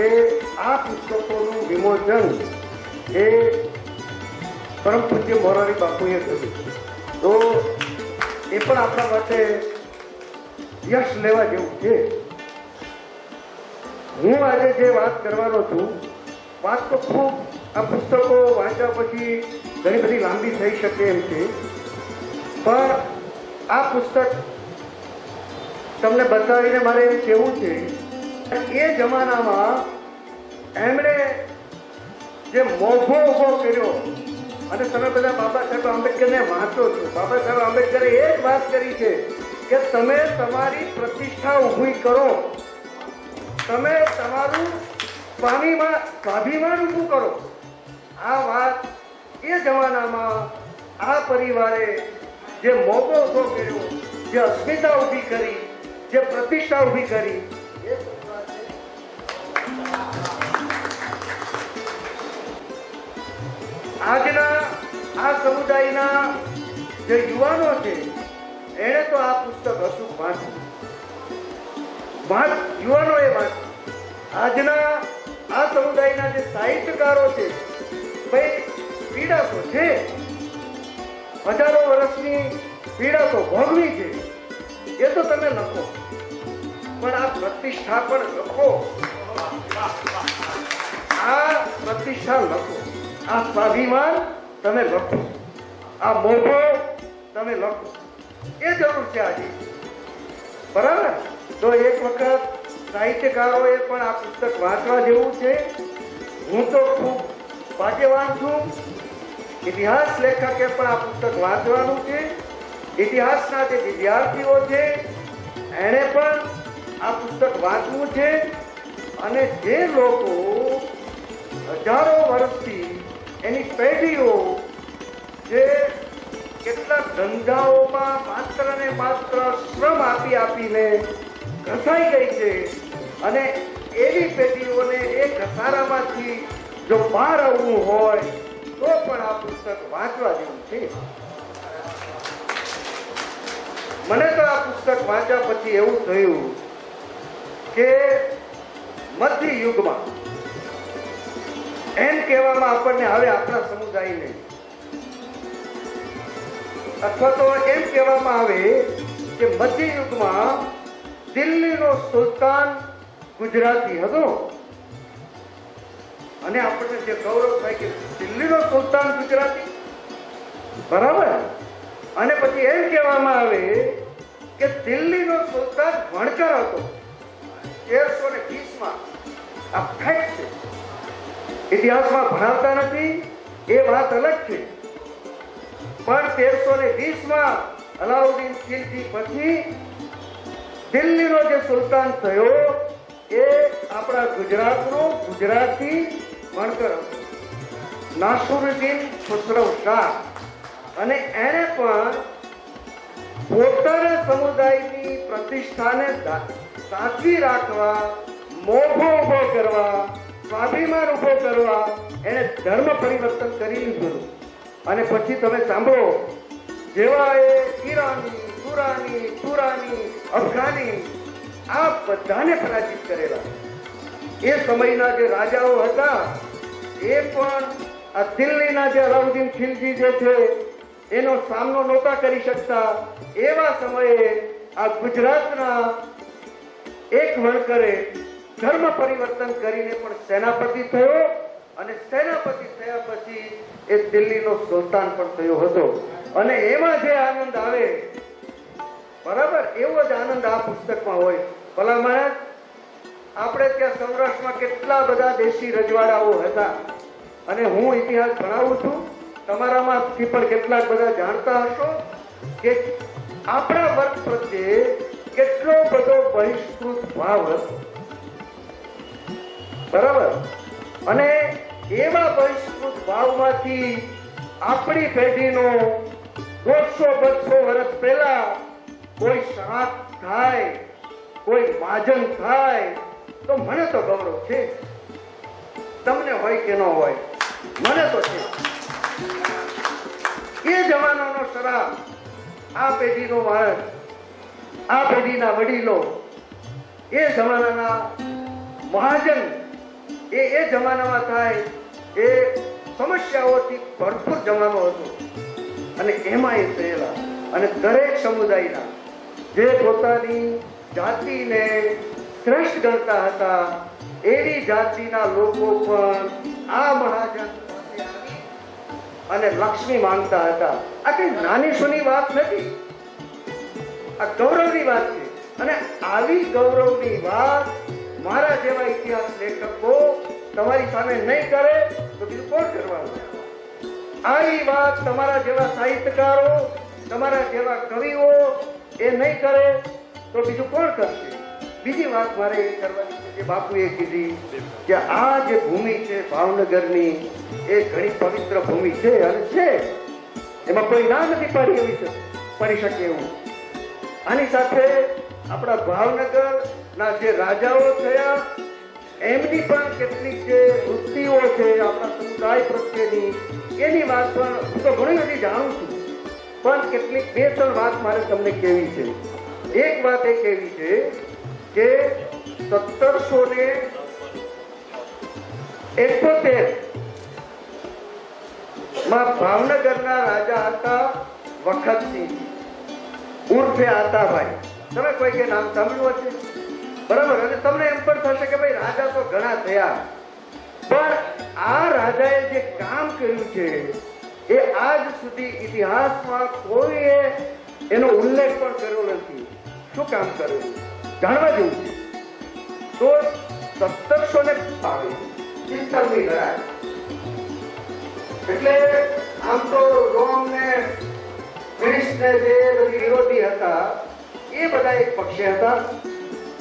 કે આ પુસ્તકોનું વિમોચન એ પરમ પૂજ્ય મોરારી બાપુએ કર્યું. તો એ પણ આપણા માટે યશ લેવા જેવું છે. હું આજે જે વાત કરવાનો છું, વાત તો ખૂબ, આ પુસ્તકો વાંચ્યા પછી ઘણી બધી લાંબી થઈ શકે એમ છે. પણ આ પુસ્તક તમને બતાવીને મારે એમ કહેવું છે એ જમાનામાં એમણે જે મોભો ઊભો કર્યો, અને તમે બધા બાબા સાહેબ આંબેડકરને વાંચો છો. બાબા સાહેબ આંબેડકરે એ જ વાત કરી છે કે તમે તમારી પ્રતિષ્ઠા ઊભી કરો. તમે તમારું સ્વામીમાં સ્વાભિમાન ઊભું કરો. આ વાત એ જમાનામાં આ પરિવારે જે મોભો ઊભો કર્યો, જે અસ્મિતા ઊભી કરી, જે પ્રતિષ્ઠા ઊભી કરી આજના આ સમુદાયના જે યુવાનો છે, એણે તો આ પુસ્તક હતું વાંચ્યું. યુવાનોએ વાંચ્યું. આજના આ સમુદાયના જે સાહિત્યકારો છે, ભાઈ પીડા તો છે. હજારો વર્ષની પીડા તો ભોગવી છે. એ તો તમે લખો. પણ આ પ્રતિષ્ઠા પણ લખો. આ પ્રતિષ્ઠા લખો. આ સ્વાભિમાન તમે લખો. આ મોભો તમે લખો. એ જરૂર છે આજે. બરાબર? તો એક વખત સાહિત્યકારોએ પણ આ પુસ્તક વાંચવા જેવું છે. હું તો ખૂબ ભાગ્યવાન છું. ઇતિહાસ લેખકે પણ આ પુસ્તક વાંચવાનું છે. ઇતિહાસના જે વિદ્યાર્થીઓ છે, એણે પણ આ પુસ્તક વાંચવું છે. અને જે લોકો હજારો વર્ષથી એની પેઢીઓ જે કેટલાક ધંધાઓમાં માત્ર ને માત્ર શ્રમ આપી આપીને ઘસાઈ ગઈ છે અને એવી પેઢીઓને એ ઘસારામાંથી જો બહાર આવવું હોય તો પણ આ પુસ્તક વાંચવા જેવું છે. મને તો આ પુસ્તક વાંચ્યા પછી એવું થયું કે મધ્ય યુગમાં એમ કહેવામાં આપણને હવે આપણા સમુદાયને. અથવા તો એમ કહેવામાં આવે કે મધ્ય યુગમાં દિલ્હીનો સુલતાન ગુજરાતી હતો. અને આપણને જે ગૌરવ થાય કે દિલ્હીનો સુલતાન ગુજરાતી. બરાબર? અને પછી એમ કહેવામાં આવે કે દિલ્હીનો સુલતાન ભણકર હતો. તેરસો ને વીસમાં. આ ફેક્ટ છે. ઇતિહાસમાં ભણાવતા નથી, એ વાત અલગ છે. પણ તેરસો ને વીસમાં અલાઉદ્દીન ખિલજી પછી દિલ્હીનો જે સુલતાન થયો, એ આપણા ગુજરાતનો ગુજરાતી ભણકર હતો. નાસુરુદ્દીન ખુસરવ શાહ. અને એણે પણ પોતાના સમુદાયની પ્રતિષ્ઠાને સાચવી રાખવા, મોભો ઊભો કરવા સ્વાભિમાન ઊભો કરવા એણે ધર્મ પરિવર્તન કરી લીધું. અને પછી તમે સાંભળો, જેવા એ ઈરાની તુરાની તુરાની અફઘાની, આ બધાને પરાજિત કરેલા. એ સમયના જે રાજાઓ હતા, એ પણ આ દિલ્હીના જે અલાઉદ્દીન ખિલજી જે છે, એનો સામનો નહોતા કરી શકતા. એવા સમયે આ ગુજરાતના એક વણકરે ધર્મ પરિવર્તન કરીને પણ સેનાપતિ થયો અને સેનાપતિ થયા પછી એ દિલ્હીનો સુલતાન પણ થયો હતો. અને એમાં જે આનંદ આવે, બરાબર? એવો જ આનંદ આ પુસ્તકમાં હોય. ભલા મહારાજ, આપણે ત્યાં સૌરાષ્ટ્રમાં કેટલા બધા દેશી રજવાડાઓ હતા. અને હું ઇતિહાસ ભણાવું છું. તમારામાંથી પણ કેટલાક બધા જાણતા હશો કે આપણા વર્ગ પ્રત્યે કેટલો બધો બહિષ્કૃત ભાવ હતો. બરાબર? અને એવા બહિષ્કૃત ભાવમાંથી આપણી પેઢીનો દોઢસો બસો વર્ષ પહેલા કોઈ શ્રાદ્ધ થાય, કોઈ માજન થાય, તો મને તો ગૌરવ છે. તમને હોય કે ન હોય, મને તો છે. એ જમાનાનો શરાબ આ પેઢીનો માણસ, આ પેઢીના વડીલો, એ જમાનાના મહાજન એ એ જમાનામાં થાય, એ સમસ્યાઓથી ભરપૂર જમાનો હતો. અને એમાં એ થયેલા. અને દરેક સમુદાયના જે પોતાની જાતિને શ્રેષ્ઠ ગણતા હતા એવી જાતિના લોકો પણ આ મહાજન અને લક્ષ્મી માંગતા હતા. આ કઈ નાની સુની વાત નથી. આ ગૌરવની વાત છે. અને આવી ગૌરવની વાત મારા જેવા ઇતિહાસ લેખકો તમારી સામે નહીં કરે તો બીજું કોણ કરવાનું? આવી વાત તમારા જેવા સાહિત્યકારો, તમારા જેવા કવિઓ એ નહીં કરે તો બીજું કોણ કરશે? બીજી વાત મારે એ કરવાની છે જે બાપુએ કીધી કે આ જે ભૂમિ છે ભાવનગરની એ ઘણી પવિત્ર ભૂમિ છે અને છે. એમાં કોઈ ના નથી પડી એવી પડી શકે એવું. આની સાથે આપણા ભાવનગર ના જે રાજાઓ થયા એમની પણ કેટલીક જે વૃત્તિઓ છે, આપણા સમુદાય પ્રત્યેની, એની વાત પણ હું તો ઘણી બધી જાણું છું. પણ કેટલીક બે ત્રણ વાત મારે તમને કહેવી છે. એક વાત એ કહેવી છે કે સત્તરસો ને એકોતેરમાં ભાવનગરના રાજા હતા વખતસિંહ ઉર્ફે આતાભાઈ. તમે કોઈ કે નામ સાંભળ્યું હશે? બરાબર? અને તમને એમ પણ થશે કે ભાઈ રાજા તો ઘણા થયા. પણ આ રાજાએ જે કામ કર્યું છે, એ આજ સુધી ઇતિહાસમાં કોઈએ એનો ઉલ્લેખ પણ કર્યો નથી. શું કામ કર્યું જાણવા જેવું છે. તો સત્તરસો ને પિસ્તાલીસની લડાઈ એટલે આમ તો રોમ ને ગ્રીસ ને જે બધી વિરોધી હતા. એ બધા એક પક્ષે હતા.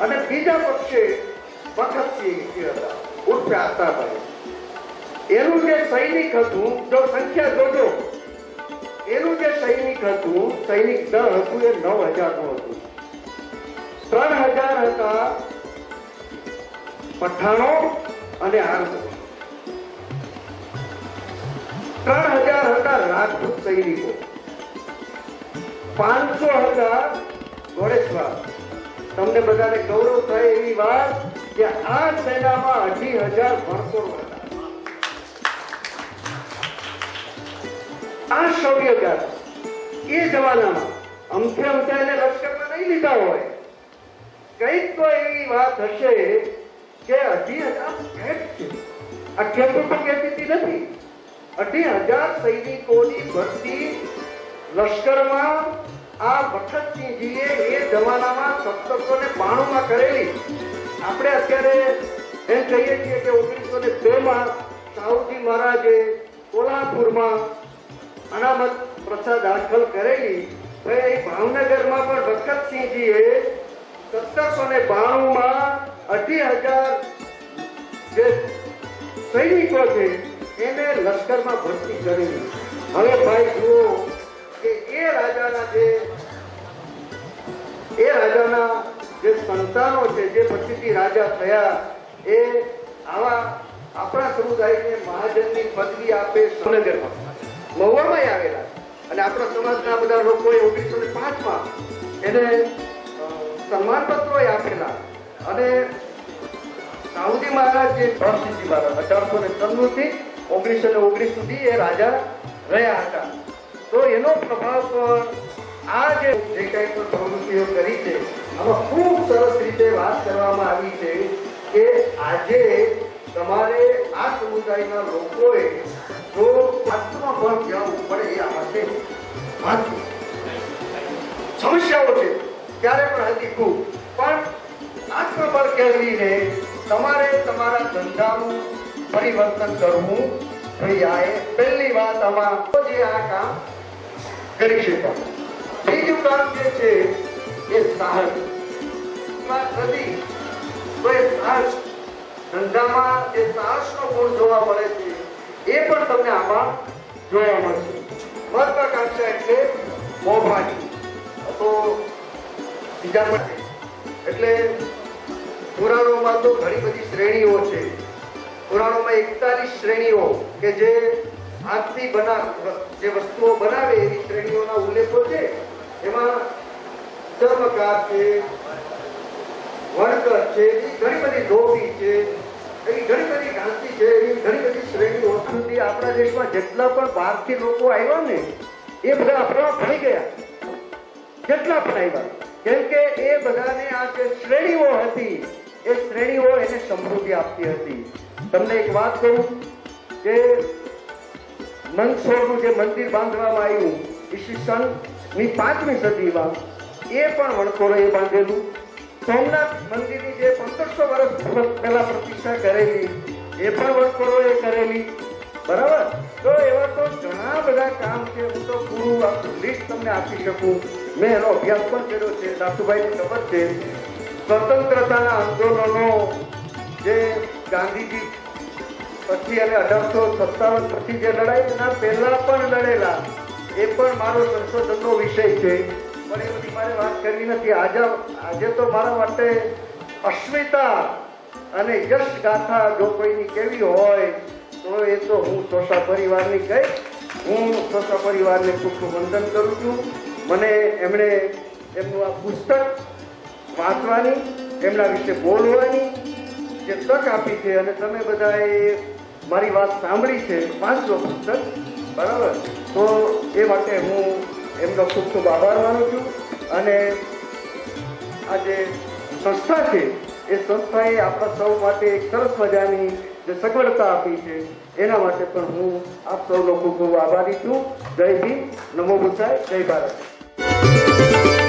અને બીજા પક્ષે ભગતસિંહ સૈનિક હતું, જો સંખ્યા જોજો. એનું જે સૈનિક હતું, સૈનિક દળ હતું, એ નવ હજારનું હતું. ત્રણ હજાર હતા પઠાણો અને આરબો ત્રણ હજાર હતા રાજપૂત સૈનિકો. પાંચસો હતા ઘોડેસવાર તમને બધાને ગૌરવ થાય એવી વાત કે આ સેનામાં અઢી હજાર ભણતોડ હતા આ શૌર્યગાર એ જમાનામાં અમથે અમથે એને લશ્કરમાં નહીં લીધા હોય. કંઈક તો એવી વાત હશે કે અઢી હજાર ફેટ છે. આ ખેડૂતો નથી. અઢી હજાર સૈનિકોની ભરતી લશ્કરમાં આ ભગતસિંહજીએ એ જમાનામાં સત્તરસો ને બાણુંમાં કરેલી. આપણે અત્યારે એમ કહીએ છીએ કે ઓગણીસો ને બે માં સાહુજી મહારાજે કોલ્હાપુરમાં અનામત પ્રથા દાખલ કરેલી. ભાઈ ભાવનગરમાં પણ ભગતસિંહજીએ સત્તરસો ને બાણુંમાં અઢી હજાર જે સૈનિકો છે, એને લશ્કરમાં ભરતી કરેલી. હવે ભાઈ જુઓ એ રાજાના જે સંતાનો છે, જે પછીથી રાજા થયા, એ આવા આપણા સમુદાયને મહાજનની પદવી આપે સોનગરમાં મહુવામાં આવેલા. અને આપણા સમાજના બધા લોકોએ ઓગણીસો ને પાંચમાં એને સન્માનપત્રો આપેલા. અને સાઉદી મહારાજ જે ભરતસિંહજી મહારાજ, અઢારસો ને ત્રાણું થી ઓગણીસો ને ઓગણીસ સુધી એ રાજા રહ્યા હતા. તો એનો પ્રભાવ પણ આ જે જે કંઈ પણ પ્રવૃત્તિઓ કરી છે, આમાં ખૂબ સરસ રીતે વાત કરવામાં આવી છે કે આજે તમારે આ સમુદાયના લોકોએ જો વાસ્તવમાં પણ જવું પડે એ માટે વાંચવું. સમસ્યાઓ છે, ત્યારે પણ હતી ખૂબ પણ આત્મબળ કેળવીને તમારે તમારા ધંધાનું પરિવર્તન કરવું ભાઈ આ પહેલી વાત આમાં જે આ કામ કરી શકાય બીજું કામ જે છે, એ સાહસ. નથી તો એ સાહસ ધંધામાં જે સાહસનો ગુણ જોવા મળે છે, એ પણ તમને આમાં જોવા મળશે. મહત્વાકાંક્ષા એટલે મોભાની તો બીજા માટે એટલે પુરાણોમાં તો ઘણી બધી શ્રેણીઓ છે. પુરાણોમાં એકતાલીસ શ્રેણીઓ કે જે હાથથી બના, જે વસ્તુઓ બનાવે એવી શ્રેણીઓના ઉલ્લેખો છે, એમાં ચર્મકાર છે, વણકર છે, એવી ઘણી બધી ધોબી છે, એવી ઘણી બધી જ્ઞાતિ છે, એવી ઘણી બધી શ્રેણીઓ સુધી આપણા દેશમાં જેટલા પણ બહારથી લોકો આવ્યા ને, એ બધા આપણા થઈ ગયા. જેટલા પણ આવ્યા. કેમ કે એ બધાને આ જે શ્રેણીઓ હતી, એ શ્રેણીઓ એને સમૃદ્ધિ આપતી હતી. તમને એક વાત કહું કે મંદસોરનું જે મંદિર બાંધવામાં આવ્યું ઈસવીસનની પાંચમી સદીમાં, એ પણ વણકોળોએ બાંધેલું. સોમનાથ મંદિરની જે પંદરસો વર્ષ પહેલા પ્રતિષ્ઠા કરેલી, એ પણ વણકોળોએ કરેલી. બરાબર? તો એવા તો ઘણા બધા કામ છે. હું તો પૂરું આખું લિસ્ટ તમને આપી શકું. મેં એનો અભ્યાસ પણ કર્યો છે. દાસુભાઈને ખબર છે. સ્વતંત્રતાના આંદોલનો, જે ગાંધીજી પછી અને અઢારસો સત્તાવન પછી જે લડાઈ, એના પહેલા પણ લડેલા. એ પણ મારો સંશોધનનો વિષય છે. પણ એ બધી મારે વાત કરવી નથી. આજે આજે તો મારા માટે અસ્મિતા અને યશ ગાથા જો કોઈની કેવી હોય, તો એ તો હું સોસા પરિવારની કહીશ હું સોસા પરિવારને ખૂબ વંદન કરું છું. મને એમણે એમનું આ પુસ્તક વાંચવાની, એમના વિશે બોલવાની જે તક આપી છે. અને તમે બધાએ મારી વાત સાંભળી છે વાંચલો પુસ્તક બરાબર? તો એ માટે હું એમનો ખૂબ ખૂબ આભાર માનું છું. અને આ જે સંસ્થા છે, એ સંસ્થાએ આપણા સૌ માટે એક સરસ મજાની જે સગવડતા આપી છે, એના માટે પણ હું આપ સૌનો ખૂબ ખૂબ આભારી છું. જય ભીમ નમો બુસાય જય ભારત.